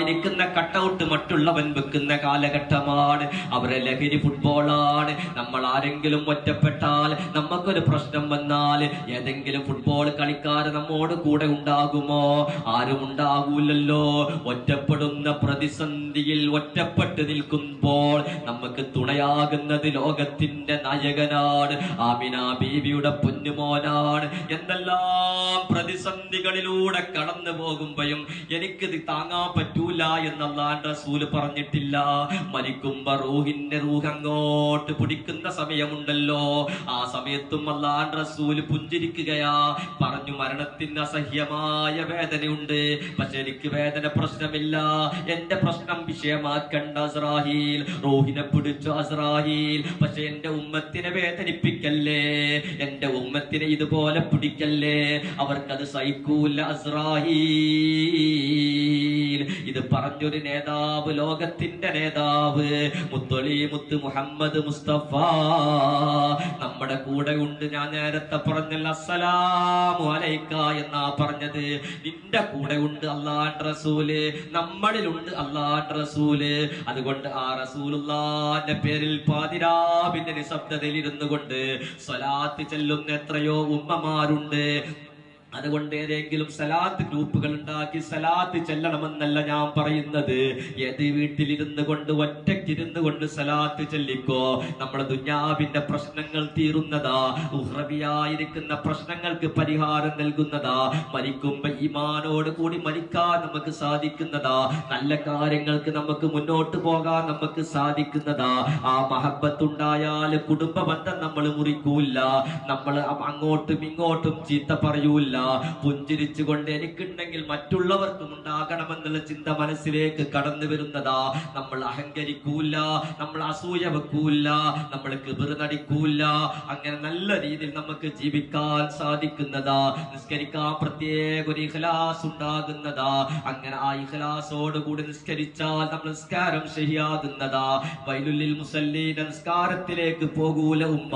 മുസ്ലിമായിരിക്കുന്ന cutout മറ്റുള്ളവൻ വെക്കുന്ന കാലഘട്ടമാണ്. അവരെ ലഹരി ഫുട്ബോളാണ്. നമ്മൾ ആരെങ്കിലും ഒറ്റപ്പെട്ടാൽ നമുക്കൊരു പ്രശ്നം വന്നാൽ ഏതെങ്കിലും ഫുട്ബോൾ കളിക്കാർ നമ്മോട് കൂടെ ഉണ്ടാകുമോ? ആരും ഉണ്ടാകൂലല്ലോ. ഒറ്റപ്പെടുന്ന പ്രതിസന്ധിയിൽ ഒറ്റപ്പെട്ട് നിൽക്കുമ്പോൾ നമുക്ക് തുണയാകുന്നത് ലോകത്തിന്റെ നായകനാണ്. ആമിന ബീവിയുടെ പൊന്നുമോനാണ്. എന്തെല്ലാം പ്രതിസന്ധികളിലൂടെ കടന്നു പോകുമ്പോഴും എനിക്കിത് താങ്ങാൻ പറ്റൂല എന്നല്ലാൻ റസൂൽ പറഞ്ഞിട്ടില്ല. മരിക്കുമ്പോ റൂഹിന്റെ റൂഹ് അങ്ങോട്ട് പിടിക്കുന്ന സമയമുണ്ടല്ലോ. ആ സമയത്തും അള്ളാൻ റസൂൽ പുഞ്ചിരിക്കുകയാ. പറഞ്ഞു മരണത്തിന് അസഹ്യമായ വേദനയുണ്ട്. പക്ഷെ എനിക്ക് വേദന പ്രശ്നമില്ല. എന്റെ പ്രശ്നം വിഷയമാക്കണ്ട അസ്രാഹീൽ. റൂഹിനെ പിടിച്ചു അസ്രാഹീൽ. പക്ഷെ എന്റെ ഉമ്മത്തിനെ വേദനിപ്പിക്കല്ലേ? എന്റെ ഉമ്മത്തിനെ ഇതുപോലെ പിടിക്കല്ലേ? അവർക്കത് സഹിക്കൂല്ല അസ്രാഹീൽ ഇത് പറഞ്ഞൊരു നേതാവ് ലോകത്തിന്റെ നേതാവ് മുത്തൊളി മുത്ത് മുഹമ്മദ് മുസ്തഫ. നമ്മുടെ കൂടെ ഉണ്ട് ഞാൻ നേരത്തെ പറഞ്ഞല്ല അസ്സലാമു അലൈക്ക എന്നാ പറഞ്ഞത്. നിന്റെ കൂടെ ഉണ്ട് അള്ളാൻ റസൂൽ. നമ്മളിലുണ്ട് അള്ളാൻ റസൂൽ. അതുകൊണ്ട് ആ റസൂലുള്ളാന്റെ പേരിൽ പാതിരാവിന്റെ നിശബ്ദതയിൽ ഇരുന്നു കൊണ്ട് സ്വലാത്ത് ചെല്ലുന്ന എത്രയോ ഉമ്മമാരുണ്ട്. അതുകൊണ്ട് ഏതെങ്കിലും സലാത്ത് ഗ്രൂപ്പുകൾ ഉണ്ടാക്കി സലാത്ത് ചെല്ലണമെന്നല്ല ഞാൻ പറയുന്നത്. ഏത് വീട്ടിലിരുന്ന് കൊണ്ട് ഒറ്റക്കിരുന്ന് കൊണ്ട് സലാത്ത് ചെല്ലിക്കോ? നമ്മുടെ ദുഞ്ഞാവിന്റെ പ്രശ്നങ്ങൾ തീരുന്നതാ. ഉഹ്റബിയായിരിക്കുന്ന പ്രശ്നങ്ങൾക്ക് പരിഹാരം നൽകുന്നതാ. മരിക്കുമ്പോ ഈമാനോട് കൂടി മരിക്കാൻ നമുക്ക് സാധിക്കുന്നതാ. നല്ല കാര്യങ്ങൾക്ക് നമുക്ക് മുന്നോട്ട് പോകാൻ നമുക്ക് സാധിക്കുന്നതാ. ആ മഹബത്തുണ്ടായാൽ കുടുംബ ബന്ധം നമ്മൾ മുറിക്കൂല്ല. നമ്മൾ അങ്ങോട്ടും ഇങ്ങോട്ടും ചീത്ത പറയൂല പുഞ്ചിരിച്ചുകൊണ്ട് എനിക്കുണ്ടെങ്കിൽ മറ്റുള്ളവർക്കും ഉണ്ടാകണമെന്നുള്ള ചിന്ത മനസ്സിലേക്ക് കടന്നു വരുന്നതാ. നമ്മൾ അഹങ്കരിക്കൂല നമ്മൾ അസൂയ വെക്കൂല നമ്മൾ കിബിർ നടിക്കൂല. അങ്ങനെ നല്ല രീതിയിൽ നമുക്ക് ജീവിക്കാൻ സാധിക്കുന്നതാ. നിസ്കരിക്കാൻ പ്രത്യേക ഒരു ഇഖലാസ് ഉണ്ടാകുന്നതാ. അങ്ങനെ ആ ഇഖ്ലാസോട് കൂടി നിസ്കരിച്ചാൽ നമ്മൾ നിസ്കാരം ശരിയാകുന്നതാ. വൈലുല്ലിൽ മുസല്ലീൻ നിസ്കാരത്തിലേക്ക് പോകൂല ഉമ്മ.